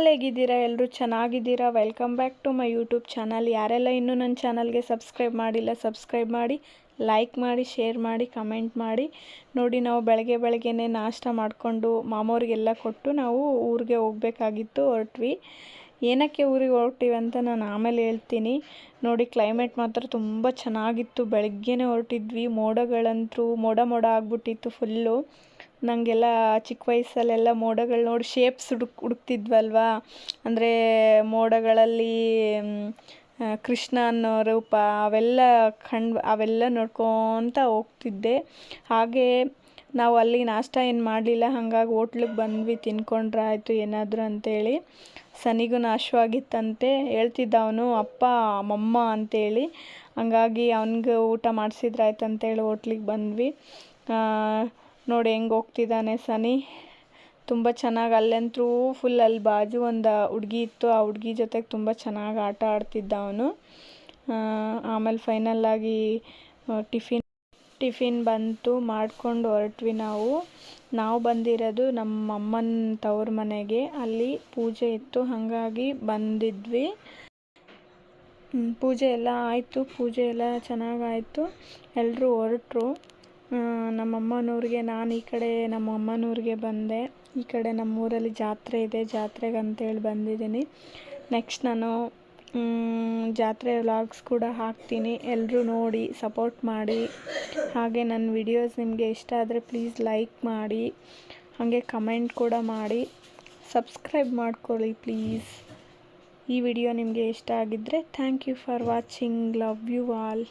All ಹೇಗಿದ್ದೀರಾ ಎಲ್ಲರೂ ಚೆನ್ನಾಗಿದ್ದೀರಾ? Welcome back to my YouTube channel ಯಾರೆಲ್ಲ ಇನ್ನೂ ನನ್ನ ಚಾನಲ್ಗೆ ಸಬ್ಸ್ಕ್ರೈಬ್ ಮಾಡಿಲ್ಲ ಸಬ್ಸ್ಕ್ರೈಬ್ ಮಾಡಿ ಲೈಕ್ ಮಾಡಿ ಶೇರ್ ಮಾಡಿ ಕಮೆಂಟ್ ಮಾಡಿ. ನೋಡಿ, ನಾವು ಬೆಳಗ್ಗೆ ಬೆಳಗ್ಗೆನೇ ನಾಷ್ಟ ಮಾಡಿಕೊಂಡು ಮಾಮೋರಿಗೆಲ್ಲ ಕೊಟ್ಟು ನಾವು ಊರಿಗೆ ಹೋಗಬೇಕಾಗಿತ್ತು ಹೊರಟ್ವಿ. ಏನಕ್ಕೆ ಊರಿಗೆ ಹೊರಟಿವಿ ಅಂತ ನಾನು ಆಮೇಲೆ ಹೇಳ್ತೀನಿ. ನೋಡಿ ಕ್ಲೈಮೇಟ್ ಮಾತ್ರ ತುಂಬ ಚೆನ್ನಾಗಿತ್ತು. ಬೆಳಗ್ಗೆನೇ ಹೊರಟಿದ್ವಿ. ಮೋಡಗಳಂತೂ ಮೋಡ ಮೋಡ ಆಗಿಬಿಟ್ಟಿತ್ತು ಫುಲ್ಲು ನನಗೆಲ್ಲ ಚಿಕ್ಕ ವಯಸ್ಸಲ್ಲೆಲ್ಲ ಮೋಡಗಳು ನೋಡಿ ಶೇಪ್ಸ್ ಹುಡುಕ್, ಹುಡುಕ್ತಿದ್ವಲ್ವಾ? ಅಂದರೆ ಮೋಡಗಳಲ್ಲಿ ಕೃಷ್ಣ ಅನ್ನೋ ರೂಪ ಅವೆಲ್ಲ ಕಂಡು, ಅವೆಲ್ಲ ನೋಡ್ಕೊತ ಹೋಗ್ತಿದ್ದೆ. ಹಾಗೆ ನಾವು ಅಲ್ಲಿ ನಾಷ್ಟ ಏನು ಮಾಡಲಿಲ್ಲ, ಹಾಗಾಗಿ ಹೋಟ್ಲಿಗೆ ಬಂದ್ವಿ, ತಿನ್ಕೊಂಡ್ರೆ ಆಯಿತು, ಏನಾದರೂ ಅಂತೇಳಿ. ಸನಿಗೂ ನಾಶವಾಗಿತ್ತಂತೆ. ಹೇಳ್ತಿದ್ದ ಅವನು, ಅಪ್ಪ ಮಮ್ಮ ಅಂತೇಳಿ. ಹಂಗಾಗಿ ಅವನಿಗೆ ಊಟ ಮಾಡಿಸಿದ್ರಾಯ್ತು ಅಂತೇಳಿ ಹೋಟ್ಲಿಗೆ ಬಂದ್ವಿ. ನೋಡಿ ಹೆಂಗೆ ಹೋಗ್ತಿದ್ದಾನೆ ಸನಿ. ತುಂಬ ಚೆನ್ನಾಗಿ ಅಲ್ಲಂತೂ ಫುಲ್ ಅಲ್ಲಿ ಬಾಜು ಒಂದು ಹುಡುಗಿ ಇತ್ತು. ಆ ಹುಡುಗಿ ಜೊತೆಗೆ ತುಂಬ ಚೆನ್ನಾಗಿ ಆಟ ಆಡ್ತಿದ್ದ ಅವನು. ಆಮೇಲೆ ಫೈನಲ್ಲಾಗಿ ಟಿಫಿನ್ ಟಿಫಿನ್ ಬಂತು. ಮಾಡಿಕೊಂಡು ಹೊರಟ್ವಿ ನಾವು. ನಾವು ಬಂದಿರೋದು ನಮ್ಮ ಅಮ್ಮನ ತವ್ರ ಮನೆಗೆ. ಅಲ್ಲಿ ಪೂಜೆ ಇತ್ತು. ಹಾಗಾಗಿ ಬಂದಿದ್ವಿ. ಪೂಜೆ ಎಲ್ಲ ಆಯಿತು. ಪೂಜೆ ಎಲ್ಲ ಚೆನ್ನಾಗಾಯಿತು ಎಲ್ಲರೂ ಹೊರಟ್ರು. ನಮ್ಮ ಅಮ್ಮನೂರಿಗೆ ನಾನು ಈ ಕಡೆ ನಮ್ಮ ಅಮ್ಮನೂರಿಗೆ ಬಂದೆ. ಈ ಕಡೆ ನಮ್ಮೂರಲ್ಲಿ ಜಾತ್ರೆ ಇದೆ ಜಾತ್ರೆಗೆ ಅಂತೇಳಿ ಬಂದಿದ್ದೀನಿ. ನೆಕ್ಸ್ಟ್ ನಾನು ಜಾತ್ರೆ ವ್ಲಾಗ್ಸ್ ಕೂಡ ಹಾಕ್ತೀನಿ. ಎಲ್ಲರೂ ನೋಡಿ ಸಪೋರ್ಟ್ ಮಾಡಿ. ಹಾಗೆ ನನ್ನ ವಿಡಿಯೋಸ್ ನಿಮಗೆ ಇಷ್ಟ ಆದರೆ ಪ್ಲೀಸ್ ಲೈಕ್ ಮಾಡಿ. ಹಾಗೆ ಕಮೆಂಟ್ ಕೂಡ ಮಾಡಿ. ಸಬ್ಸ್ಕ್ರೈಬ್ ಮಾಡ್ಕೊಳ್ಳಿ ಪ್ಲೀಸ್ ಈ ವಿಡಿಯೋ ನಿಮಗೆ ಇಷ್ಟ ಆಗಿದ್ದರೆ thank you for watching love you all